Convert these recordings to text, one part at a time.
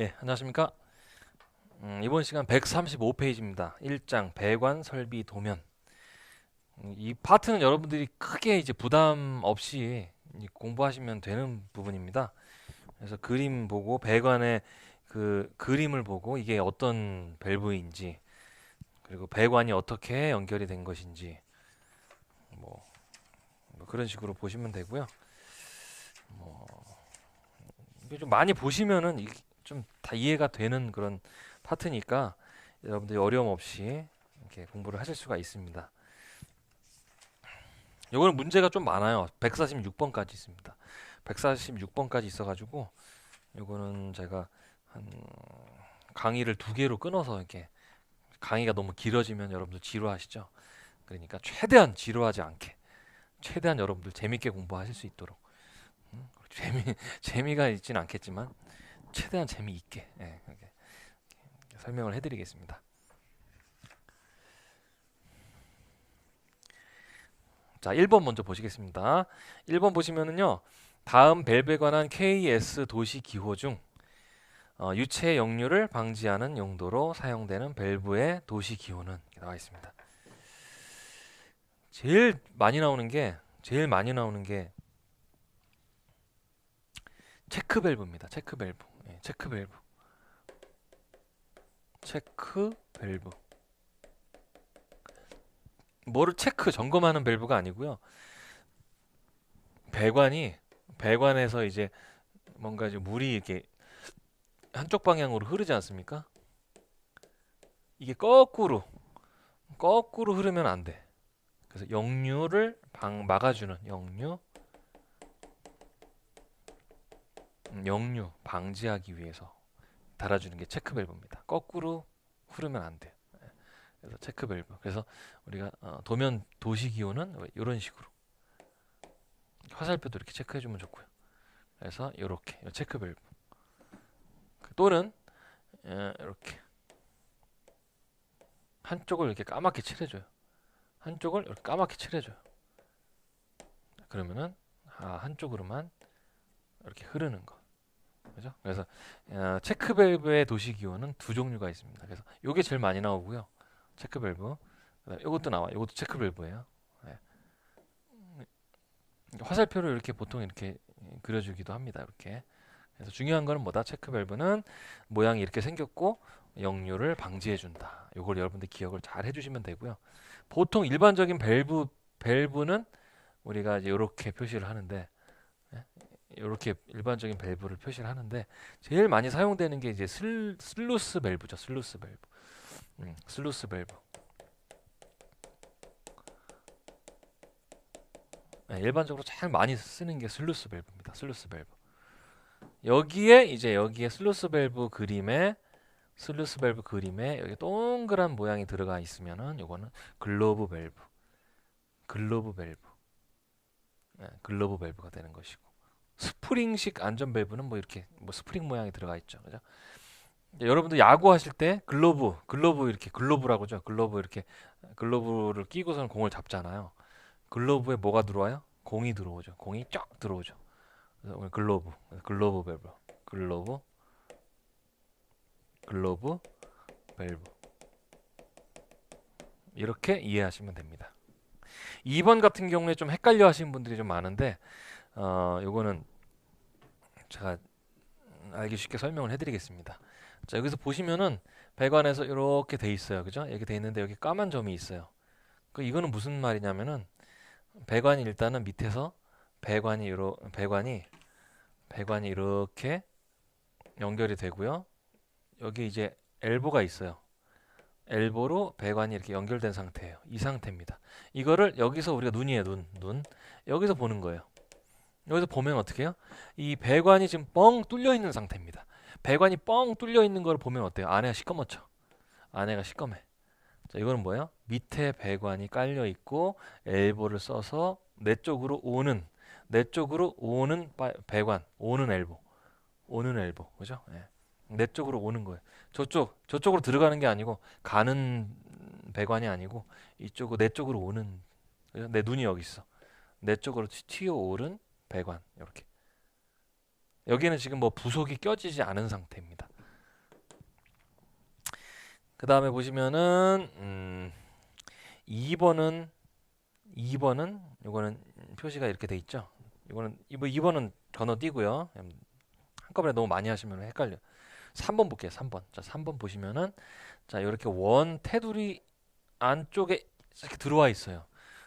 예, 안녕하십니까? 음, 이번 시간 135페이지입니다. 1장 배관 설비 도면. 음, 이 파트는 여러분들이 크게 이제 부담 없이 이 공부하시면 되는 부분입니다. 그래서 그림 보고 배관의 그 그림을 보고 이게 어떤 밸브인지 그리고 배관이 어떻게 연결이 된 것인지 뭐, 뭐 그런 식으로 보시면 되고요. 뭐 좀 많이 보시면은 좀 다 이해가 되는 그런 파트니까 여러분들이 어려움 없이 이렇게 공부를 하실 수가 있습니다. 요거는 문제가 좀 많아요. 146번까지 있습니다. 146번까지 있어가지고 요거는 제가 한 강의를 두 개로 끊어서 이렇게 강의가 너무 길어지면 여러분들 지루하시죠. 그러니까 최대한 지루하지 않게 최대한 여러분들 재밌게 공부하실 수 있도록 음, 재미 재미가 있지는 않겠지만 최대한 재미있게 예, 이렇게 설명을 해드리겠습니다. 자, 1번 먼저 보시겠습니다. 1번 보시면은요. 다음 밸브에 관한 KS 도시 기호 중 어, 유체 역류를 방지하는 용도로 사용되는 밸브의 도시 기호는 나와 있습니다. 제일 많이 나오는 게 제일 많이 나오는 게 체크 밸브입니다. 체크 밸브. 예, 체크 밸브. 체크 밸브. 뭐를 체크 점검하는 밸브가 아니고요. 배관이 배관에서 이제 뭔가 이제 물이 이렇게 한쪽 방향으로 흐르지 않습니까? 이게 거꾸로 거꾸로 흐르면 안 돼. 그래서 역류를 방, 막아주는 역류 음, 역류 방지하기 위해서 달아주는 게 체크 밸브입니다. 거꾸로 흐르면 안. 예. 그래서 체크 밸브. 그래서 우리가 어, 도면 도시 기호는 이런 식으로 화살표도 이렇게 체크해 주면 좋고요. 그래서 이렇게 체크 밸브. 또는 예, 이렇게 한쪽을 이렇게 까맣게 칠해줘요. 한쪽을 이렇게 까맣게 칠해줘요. 그러면은 아, 한쪽으로만 이렇게 흐르는 거. 그죠? 그래서 어, 체크 밸브의 도시 기호는 두 종류가 있습니다. 그래서 이게 제일 많이 나오고요. 체크 밸브. 이것도 나와. 이것도 체크 밸브예요. 네. 화살표를 이렇게 보통 이렇게 그려주기도 합니다. 이렇게. 그래서 중요한 거는 뭐다? 체크 밸브는 모양이 이렇게 생겼고 역류를 방지해 준다. 이걸 여러분들 기억을 잘 해주시면 되고요. 보통 일반적인 밸브 밸브는 우리가 이렇게 표시를 하는데 이렇게 일반적인 밸브를 표시를 하는데 제일 많이 사용되는 게 이제 슬, 슬루스 밸브죠. 슬루스 밸브. 음, 슬루스 밸브. 네, 일반적으로 제일 많이 쓰는 게 슬루스 밸브입니다. 슬루스 밸브. 여기에 이제 여기에 슬루스 밸브 그림에 슬루스 밸브 그림에 여기 동그란 모양이 들어가 있으면은 요거는 글로브 밸브. 글로브 밸브. 네, 글로브 밸브가 되는 것이고. 스프링식 안전 밸브는 뭐 이렇게 뭐 스프링 모양이 들어가 있죠. 그죠? 여러분들 야구 하실 때 글로브, 글로브 이렇게 글로브라고죠. 글로브 이렇게 글로브를 끼고서는 공을 잡잖아요. 글로브에 뭐가 들어와요? 공이 들어오죠. 공이 쫙 들어오죠. 글로브, 글로브 밸브, 글로브, 글로브 밸브 이렇게 이해하시면 됩니다. 2번 같은 경우에 좀 헷갈려 하시는 분들이 좀 많은데 어, 요거는 제가 알기 쉽게 설명을 해드리겠습니다. 자 여기서 보시면은 배관에서 이렇게 돼 있어요, 그죠? 이렇게 돼 있는데 여기 까만 점이 있어요. 그 이거는 무슨 말이냐면은 배관이 일단은 밑에서 배관이 이러 배관이 배관이 이렇게 연결이 되고요. 여기 이제 엘보가 있어요. 엘보로 배관이 이렇게 연결된 상태예요. 이 상태입니다. 이거를 여기서 우리가 눈이에요, 눈, 눈. 여기서 보는 거예요. 여기서 보면 어떻게 해요? 이 배관이 지금 뻥 뚫려 있는 상태입니다. 배관이 뻥 뚫려 있는 걸 보면 어때요? 안에가 시꺼멓죠? 안에가 시꺼매. 자, 이거는 뭐예요? 밑에 배관이 깔려 있고 엘보를 써서 내 쪽으로 오는 내 쪽으로 오는 배관, 오는 엘보. 오는 엘보. 그죠? 예. 내 쪽으로 오는 거예요. 저쪽, 저쪽으로 들어가는 게 아니고 가는 배관이 아니고 이쪽으로 내 쪽으로 오는 내 눈이 여기 있어. 내 쪽으로 튀어 오른 배관 이렇게 여기는 지금 뭐 부속이 껴지지 않은 상태입니다. 그 다음에 보시면은 음, 2번은 2번은 요거는 표시가 이렇게 돼 있죠. 이거는 이거 2번은 건너뛰고요. 음, 한꺼번에 너무 많이 하시면 헷갈려. 3번 볼게요. 3번. 자, 3번 보시면은 자, 이렇게 원 테두리 안쪽에 이렇게 들어와 있어요.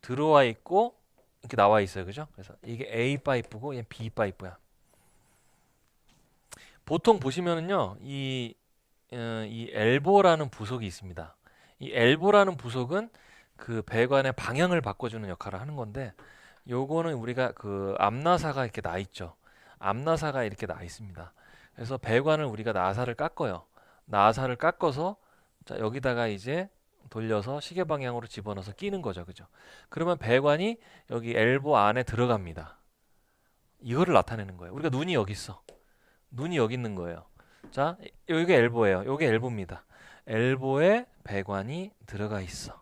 들어와 있고 이렇게 나와 있어요. 그죠? 그래서 이게 A 파이프고 얘 B 파이프야. 보통 보시면은요. 이, 어, 이 엘보라는 부속이 있습니다. 이 엘보라는 부속은 그 배관의 방향을 바꿔주는 역할을 하는 건데 요거는 우리가 그 암나사가 이렇게 나 있죠. 암나사가 이렇게 나 있습니다. 그래서 배관을 우리가 나사를 깎아요. 나사를 깎아서 자, 여기다가 이제 돌려서 시계 방향으로 집어넣어서 끼는 거죠. 그죠? 그러면 배관이 여기 엘보 안에 들어갑니다. 이거를 나타내는 거예요. 우리가 눈이 여기 있어. 눈이 여기 있는 거예요. 자, 여기 엘보예요. 여기 엘보입니다. 엘보에 배관이 들어가 있어.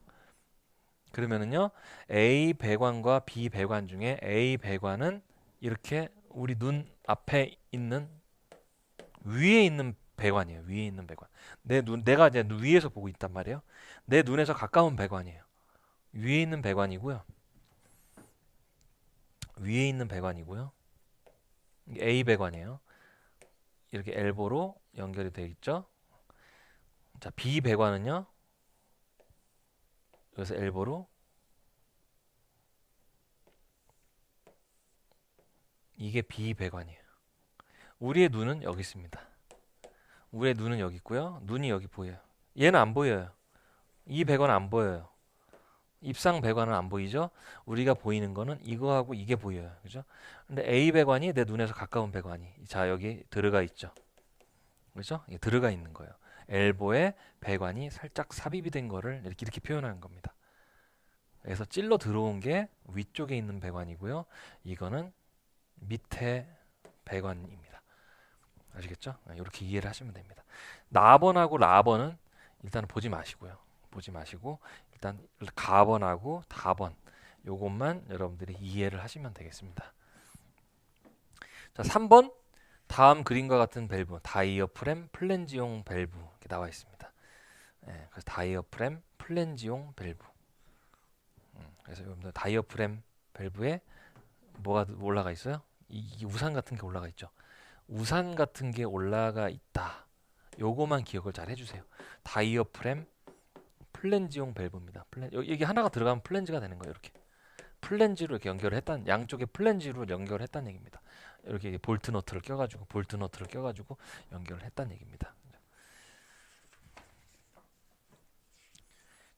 그러면은요, A 배관과 B 배관 중에 A 배관은 이렇게 우리 눈 앞에 있는 위에 있는 배관이에요. 위에 있는 배관. 내 눈, 내가 이제 위에서 보고 있단 말이에요. 내 눈에서 가까운 배관이에요. 위에 있는 배관이고요. 위에 있는 배관이고요. A 배관이에요. 이렇게 엘보로 연결이 되어 있죠. 자, B 배관은요. 여기서 엘보로 이게 B 배관이에요. 우리의 눈은 여기 있습니다. 우리의 눈은 여기 있고요. 눈이 여기 보여요. 얘는 안 보여요. 이 배관은 안 보여요. 입상 배관은 안 보이죠? 우리가 보이는 거는 이거하고 이게 보여요. 그죠? 근데 A 배관이 내 눈에서 가까운 배관이 자 여기 들어가 있죠. 그죠? 들어가 있는 거예요. 엘보에 배관이 살짝 삽입이 된 거를 이렇게 이렇게 표현하는 겁니다. 그래서 찔러 들어온 게 위쪽에 있는 배관이고요. 이거는 밑에 배관입니다. 아시겠죠? 이렇게 이해를 하시면 됩니다. 나번하고 라번은 일단 보지 마시고요. 보지 마시고 일단 가번하고 다번 요것만 여러분들이 이해를 하시면 되겠습니다. 자, 3번 다음 그림과 같은 밸브 다이어프램 플랜지용 밸브 이렇게 나와 있습니다. 네, 그래서 다이어프램 플랜지용 밸브. 음, 그래서 여러분들 다이어프램 밸브에 뭐가 올라가 있어요? 이, 이 우산 같은 게 올라가 있죠. 우산 같은 게 올라가 있다. 요거만 기억을 잘 해주세요. 다이어프램 플랜지용 밸브입니다. 플랜, 여기 하나가 들어가면 플랜지가 되는 거예요. 이렇게 플랜지로 이렇게 연결을 했다는 양쪽에 플랜지로 연결을 했다는 얘기입니다. 이렇게 볼트 너트를 껴가지고 볼트 너트를 껴가지고 연결을 했다는 얘기입니다.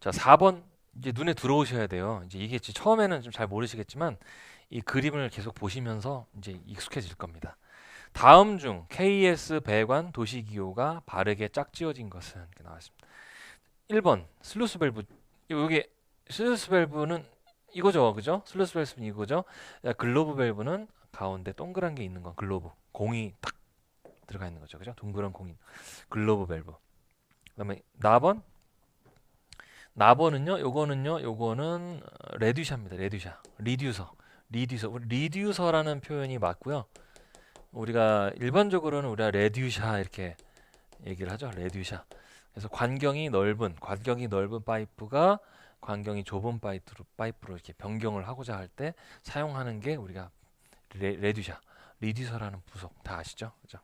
자, 4번 이제 눈에 들어오셔야 돼요. 이제 이게 처음에는 좀 잘 모르시겠지만 이 그림을 계속 보시면서 이제 익숙해질 겁니다. 다음 중 KS 배관 도시기호가 바르게 짝지어진 것은 이렇게 나왔습니다. 1번 슬루스 밸브 여기 슬루스 밸브는 이거죠, 그죠? 슬루스 밸브는 이거죠. 글로브 밸브는 가운데 동그란 게 있는 건 글로브 공이 딱 들어가 있는 거죠, 그죠? 동그란 공이 글로브 밸브. 그다음에 나번 나번은요, 요거는요, 요거는 레듀샤입니다. 레듀샤, 리듀서, 리듀서, 리듀서라는 표현이 맞고요. 우리가 일반적으로는 우리가 레듀샤 이렇게 얘기를 하죠. 레듀샤. 그래서 관경이 넓은 관경이 넓은 파이프가 관경이 좁은 파이프로, 파이프로 이렇게 변경을 하고자 할 때 사용하는 게 우리가 레, 레듀샤, 리듀서라는 부속 다 아시죠? 그죠?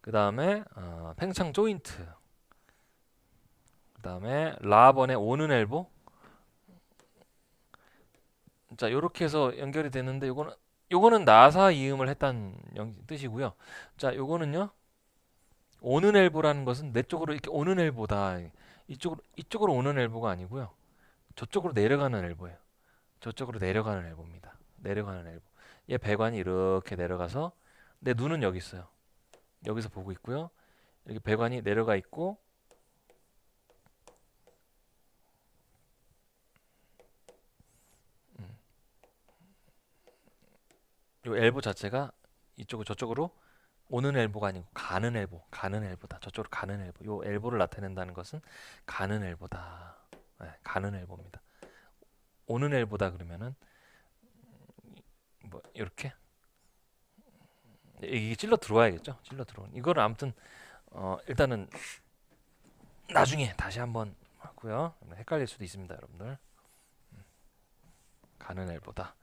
그 다음에 어, 팽창 조인트 그 다음에 라번의 오는 엘보 자 요렇게 해서 연결이 되는데 요거는 요거는 나사 이음을 했다는 뜻이고요. 자 요거는요. 오는 엘보라는 것은 내 쪽으로 이렇게 오는 엘보다. 이쪽으로 이쪽으로 오는 엘보가 아니고요. 저쪽으로 내려가는 엘보예요. 저쪽으로 내려가는 엘보입니다. 내려가는 엘보. 얘 배관이 이렇게 내려가서 내 눈은 여기 있어요. 여기서 보고 있고요. 이렇게 배관이 내려가 있고 요 엘보 자체가 이쪽으로 저쪽으로 오는 엘보가 아니고 가는 엘보, 가는 엘보다. 저쪽으로 가는 엘보. 요 엘보를 나타낸다는 것은 가는 엘보다. 네, 가는 엘보입니다. 오는 엘보다 그러면은 뭐 이렇게 이게 찔러 들어와야겠죠. 찔러 들어. 이거를 아무튼 어, 일단은 나중에 다시 한번 하고요. 헷갈릴 수도 있습니다, 여러분들. 음. 가는 엘보다